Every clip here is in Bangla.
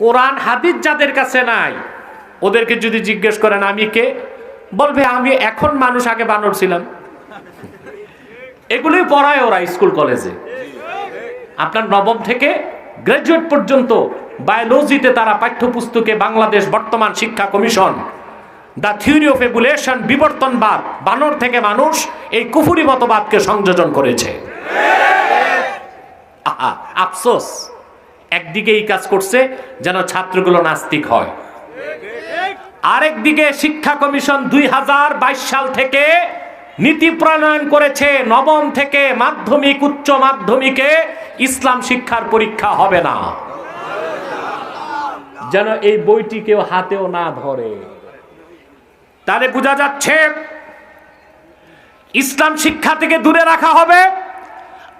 কোরআন হাদিস যাদের কাছে নাই, ওদেরকে যদি জিজ্ঞেস করেন, আমি কে? বলবে আমি এখন মানুষ, আগে বানর ছিলাম। এগুলোই পড়ায় ওরা স্কুল, কলেজে। আপনার নবম থেকে গ্রাজুয়েট পর্যন্ত বায়োলজিতে তারা পাঠ্যপুস্তকে বাংলাদেশ বর্তমান শিক্ষা commission, the theory of evolution, বিবর্তনবাদ, বানর থেকে মানুষ, এই কুফুরি মতবাদকে সংযোজন করেছে। আফসোস। একদিকে এই কাজ করছে যেন ছাত্রগুলো নাস্তিক হয়। আরেকদিকে শিক্ষা কমিশন দুই হাজার বাইশ সাল থেকে নীতি প্রণয়ন করেছে, নবম থেকে মাধ্যমিক, উচ্চ মাধ্যমিকে ইসলাম শিক্ষার পরীক্ষা হবে না। যেন এই বইটি কেউ হাতেও না ধরে। তাহলে বোঝা যাচ্ছে, ইসলাম শিক্ষা থেকে দূরে রাখা হবে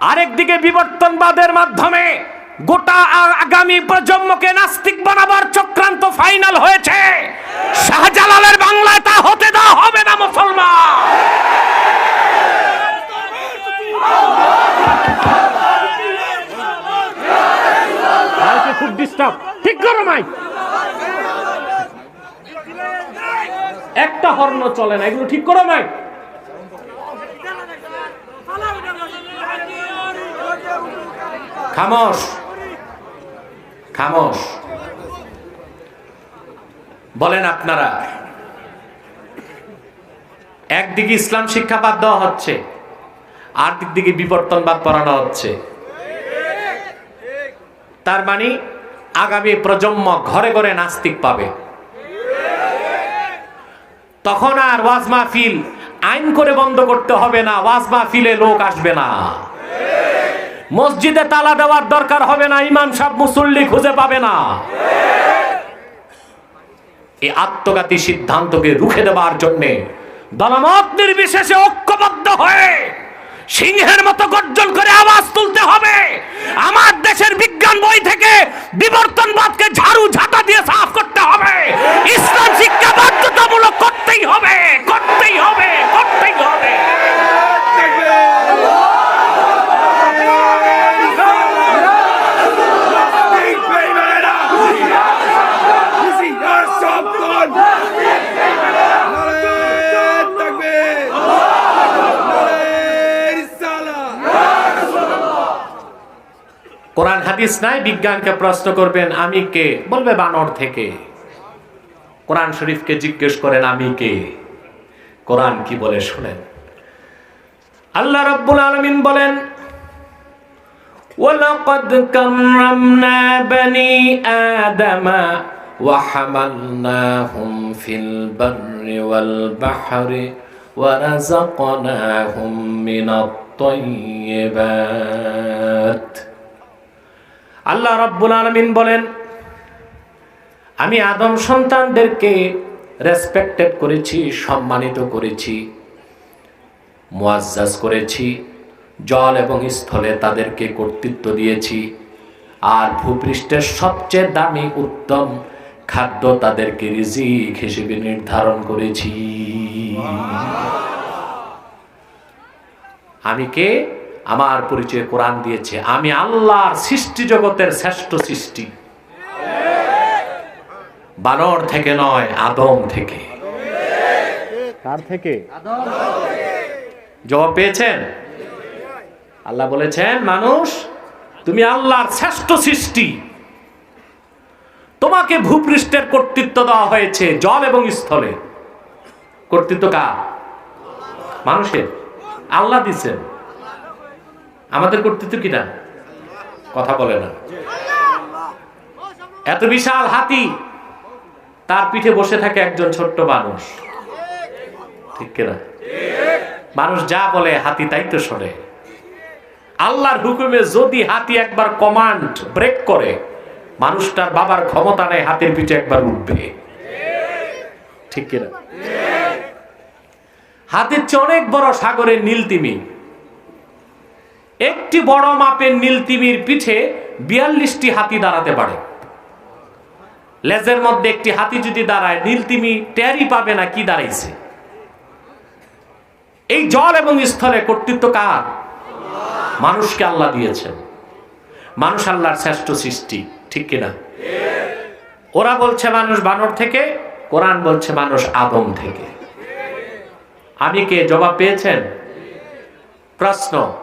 আরেকদিকে বিবর্তনবাদের মাধ্যমে গোটা আগামী প্রজন্মকে নাস্তিক বানাবার চক্রান্ত ফাইনাল হয়েছে। শাহজালালের বাংলায় তা হতে দেওয়া হবে না, মুসলমান। ঠিক করো একটা হর্ন চলে না, এগুলো ঠিক করো মাইক। খামোশ। খামোশ। বলেন আপনারা, একদিকে ইসলাম শিক্ষা বাদ দেওয়া হচ্ছে, আর দিকে বিবর্তনবাদ পড়ানো হচ্ছে। তার মানে আগামী প্রজন্ম ঘরে ঘরে নাস্তিক পাবে। তখন আর ওয়াজ মাহফিল আইন করে বন্ধ করতে হবে না, ওয়াজ মাহফিলে লোক আসবে না। মসজিদে তালা দেওয়ার দরকার হবে না, ইমাম সাহেব মুসল্লি খুঁজে পাবে না। এই আত্মঘাতী সিদ্ধান্তকে রুখে দেওয়ার জন্য দলমত নির্বিশেষে ঐক্যবদ্ধ হয়ে সিংহের মতো গর্জন করে আওয়াজ তুলতে হবে। আমার দেশের বিজ্ঞান বই থেকে বিবর্তনবাদকে ঝাড়ু ঝাঁটা দিয়ে সাফ করতে হবে। ইসলাম শিক্ষা বাধ্যতামূলক করতেই হবে করতেই হবে করতেই হবে। হাদিস নাই বিজ্ঞানকে প্রশ্ন করবেন আমি কে বলবে বানর থেকে কোরআন শরীফকে জিজ্ঞেস করেন আমি কে কোরআন কি বলে শুনেন আল্লাহ রাব্বুল আলামিন বলেন ولقد كرمنا بني آدم وحملناهم في البر والبحر ورزقناهم من الطيبات আল্লাহ রাব্বুল আলামিন বলেন, আমি আদম সন্তানদেরকে রেসপেক্টেড করেছি, সম্মানিত করেছি মুআজ্জাজ করেছি, জল এবং স্থলে তাদেরকে কর্তৃত্ব দিয়েছি, আর ভূপৃষ্ঠের সবচেয়ে দামি উত্তম খাদ্য তাদেরকে রিজিক হিসেবে নির্ধারণ করেছি। আমি কে? আমার পরিচয় কোরআন দিয়েছে আমি আল্লাহর সৃষ্টি জগতের শ্রেষ্ঠ সৃষ্টি। বানর থেকে নয় আদম থেকে। কার থেকে? জবাব পেয়েছেন? আল্লাহ বলেছেন মানুষ তুমি আল্লাহর শ্রেষ্ঠ সৃষ্টি। তোমাকে ভূপৃষ্ঠের কর্তৃত্ব দেওয়া হয়েছে জল এবং স্থলে। কর্তৃত্ব কার? মানুষের। আল্লাহ দিচ্ছেন আমাদের কর্তৃত্ব কিনা কথা বলে না। এত বিশাল হাতি, তার পিঠে বসে থাকে একজন ছোট্ট মানুষ। ঠিক কিনা মানুষ যা বলে, হাতি তাই তো শোনে। আল্লাহর হুকুমে যদি হাতি একবার কমান্ড ব্রেক করে মানুষটার বাবার ক্ষমতা নেই হাতের পিঠে একবার উঠবে। ঠিক কিনা হাতির চেয়ে অনেক বড় সাগরের নীলতিমি একটি বড় মাপের নীলতিমির পিঠে বিয়াল্লিশটি হাতি দাঁড়াতে পারে। লেজের মধ্যে একটি হাতি যদি দাঁড়ায় নীলতিমি টেরই পাবে না কি দাঁড়াইছে। এই জল এবং স্থলে কর্তৃত্ব কার? মানুষকে আল্লাহ দিয়েছেন। মানুষ আল্লাহর শ্রেষ্ঠ সৃষ্টি, ঠিক কিনা? ওরা বলছে মানুষ বানর থেকে, কোরআন বলছে মানুষ আদম থেকে। আমি কে? জবাব পেয়েছেন? প্রশ্ন।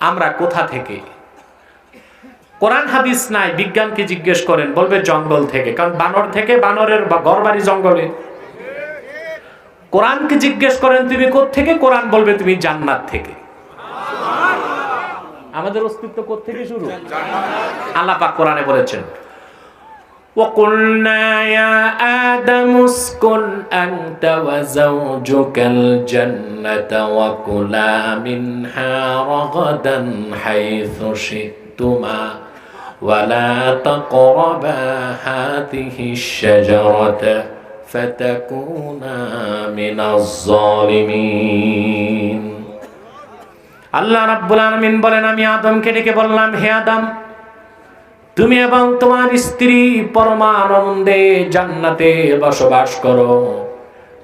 আমরা কোথা থেকে? কোরআন হাদিস নাই, বিজ্ঞানকে জিজ্ঞেস করেন, বলবে জঙ্গল থেকে। কারণ বানর থেকে বানরের ঘর বাড়ি জঙ্গলে। কোরআনকে জিজ্ঞেস করেন, তুমি থেকে কোরআন বলবে, তুমি জান্নাত থেকে। আমাদের অস্তিত্ব থেকে শুরু? আল্লাহ পাক কোরআনে বলেছেন وقلنا يا آدم اسكن أنت وزوجك الجنة وكلا منها رغدا حيث شئتما ولا تقربا هذه الشجرة فتكونا من الظالمين আল্লাহ রাব্বুল আলামিন বলেন আমি আদমকে ডেকে বললাম হে আদম তুমি এবং তোমার স্ত্রী পরমানন্দে জান্নাতে বসবাস করো।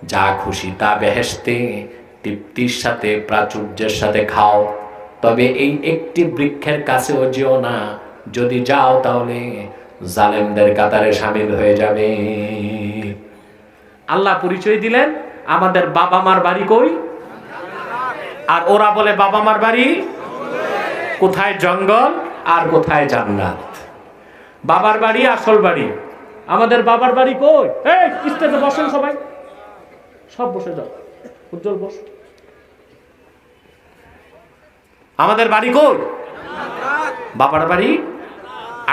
যা খুশি তা বেহেস্তে তৃপ্তির সাথে, প্রাচুর্যের সাথে খাও। তবে এই একটি বৃক্ষের কাছেও যেও না। যদি যাও তাহলে জালেমদের কাতারে সামিল হয়ে যাবে। আল্লাহ পরিচয় দিলেন, আমাদের বাবা মার বাড়ি কই? আর ওরা বলে বাবা মার বাড়ি কোথায় জঙ্গল আর কোথায় জান্নাত? বাবার বাড়ি, আসল বাড়ি। আমাদের বাবার বাড়ি কই? এই স্টেজে বসেন সবাই। সব বসে যাও। উজ্জ্বল বস। আমাদের বাড়ি কই? বাবার বাড়ি,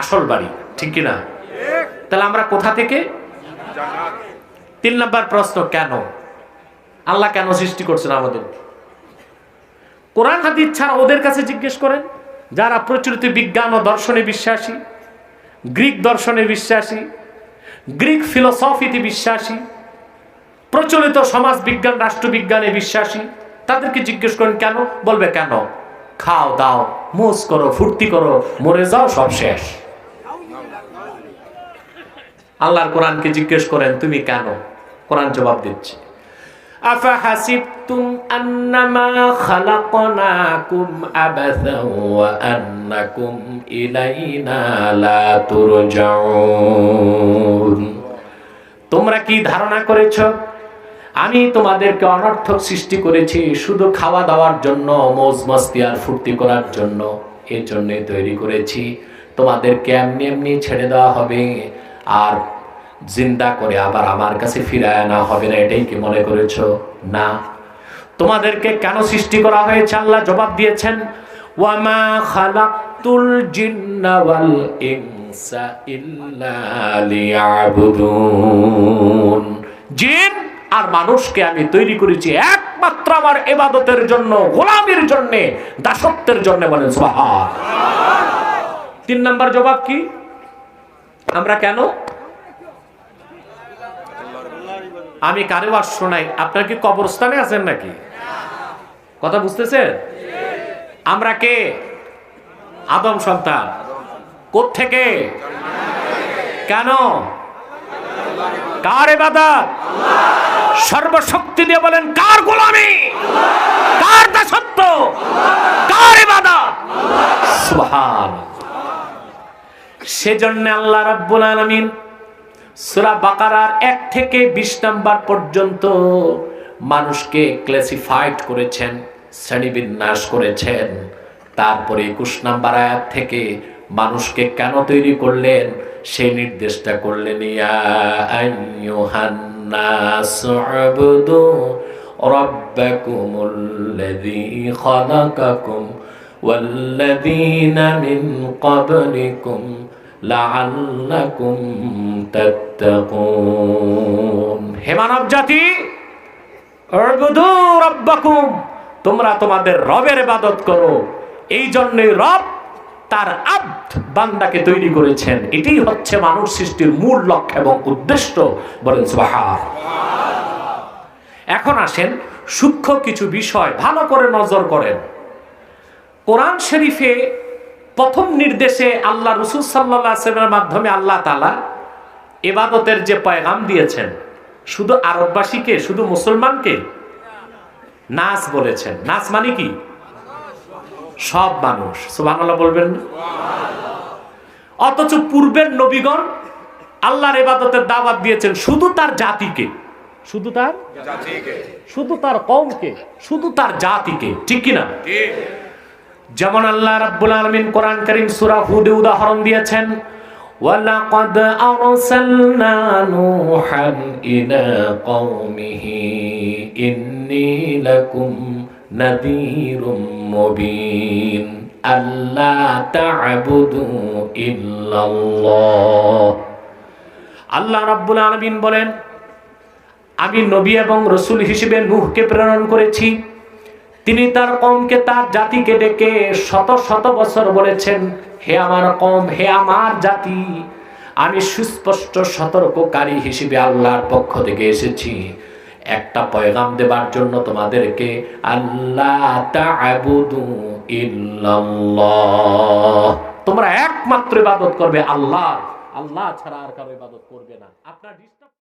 আসল বাড়ি। ঠিক কিনা তাহলে আমরা কোথা থেকে? তিন নম্বর প্রশ্ন, কেন? আল্লাহ কেন সৃষ্টি করছেন আমাদের? কোরআন হাদিস ছাড়া ওদের কাছে জিজ্ঞেস করেন, যারা প্রচলিত বিজ্ঞান ও দর্শনে বিশ্বাসী গ্রিক দর্শনে বিশ্বাসী, গ্রিক ফিলোসফিতে বিশ্বাসী, প্রচলিত সমাজ বিজ্ঞান রাষ্ট্রবিজ্ঞানে বিশ্বাসী। তাদেরকে জিজ্ঞেস করেন, কেন? বলবে, কেন? খাও, দাও মুস করো, ফুর্তি করো, মরে যাও, সব শেষ। আল্লাহর কোরআনকে জিজ্ঞেস করেন, তুমি কেন? কোরআন জবাব দিচ্ছে। আফা হাসিবতুম আন্নামা খালাকনাকুম আবাসা ওয়া আন্নাকুম ইলাইনা তোমরা কি ধারণা করেছ? আমি তোমাদেরকে অনর্থক সৃষ্টি করেছি শুধু খাওয়া দাওয়ার জন্য, মৌজ মস্তি আর ফুর্তি করার জন্য। এর জন্যই তৈরি করেছি। তোমাদেরকে এমনি এমনি ছেড়ে দেওয়া হবে। আর জিন্দা করে আবার আমার কাছে ফিরায় আনা হবে না, এটাই কি মনে করেছ? না। তোমাদেরকে কেন সৃষ্টি করা হয়েছে? আল্লাহ জবাব দিয়েছেন, ওয়ামা খালাকতুল জিন্না ওয়াল ইনসা ইল্লা লিয়াবুদুন। জিন আর মানুষকে আমি তৈরি করেছি একমাত্র আমার এবাদতের জন্য, গোলামির জন্য, দাসত্বের জন্য বলেন, সুবহান তিন নাম্বার জবাব কি? আমরা কেন আমি কারে ওয়াজ শোনাই। আপনার কি কবরস্থানে আছেন নাকি? কথা বুঝতেছেন? আমরা কে? আদম সন্তান। থেকে কেন? কার এবাদত সর্বশক্তি দিয়ে বলেন, কার গোলামি? কার দাসত্ব? কার এবাদত সুবহান সেজন্য আল্লাহ রাব্বুল আলামিন সুরা বাকারার এক থেকে বিশ নাম্বার পর্যন্ত মানুষকে ক্লাসিফাইড করেছেন শ্রেণীবিন্যাস করেছেন তারপরে একুশ নাম্বার আয়াত থেকে মানুষকে কেন তৈরি করলেন সেই নির্দেশটা করলেন ইয়া আইয়ুহান্নাস উবুদু রাব্বাকুমুল্লাযী খালাকাকুম والذين من قبلكم লাআল্লাকুম জাতি তোমরা তোমাদের রবের ইবাদত করো। এই জন্যই রব তার আব্দ বান্দাকে তৈরি করেছেন। এটাই হচ্ছে মানুষ সৃষ্টির মূল লক্ষ্য এবং উদ্দেশ্য। বলেন এখন আসেন সূক্ষ্ম কিছু বিষয় ভালো করে নজর করেন। কোরআন শরীফে প্রথম নির্দেশে আল্লাহ রসুল সাল্লামের মাধ্যমে আল্লাহ তালা এবাদতের যে পয়গাম দিয়েছেন শুধু আরববাসীকে শুধু মুসলমানকে নাচ বলেছেন। নাচ মানে কি? সব মানুষ। সুবাহ বলবেন না? অথচ পূর্বের নবীগণ আল্লাহর ইবাদতের দাওয়াত দিয়েছেন শুধু তার জাতিকে। শুধু তার? শুধু তার কওমকে। শুধু তার জাতিকে। ঠিক কিনা? যেমন আল্লাহ রাব্বুল আলামিন কোরআন কারীম সূরা হুদে উদাহরণ দিয়েছেন, ওয়ালাকাদ আরসালনা নূহান ইলা কওমিহি ইন্নী লাকুম নাযীরুম মুবিন, আল্লা তা'বুদু ইল্লাল্লাহ। আল্লাহ রাব্বুল আলামিন বলেন, আমি নবী এবং রসুল হিসেবে নূহকে প্রেরণ করেছি। তিনি তার কমকে, তার জাতিকে ডেকে শত শত বছর বলেছেন, হে আমার কম, হে আমার জাতি, আমি সুস্পষ্ট সতর্ককারী হিসেবে আল্লাহর পক্ষ থেকে এসেছি। একটা পয়গাম দেবার জন্য তোমাদেরকে আল্লাহ তোমরা একমাত্র ইবাদত করবে আল্লাহ। আল্লাহ ছাড়া আর কারও ইবাদত করবে না। আপনার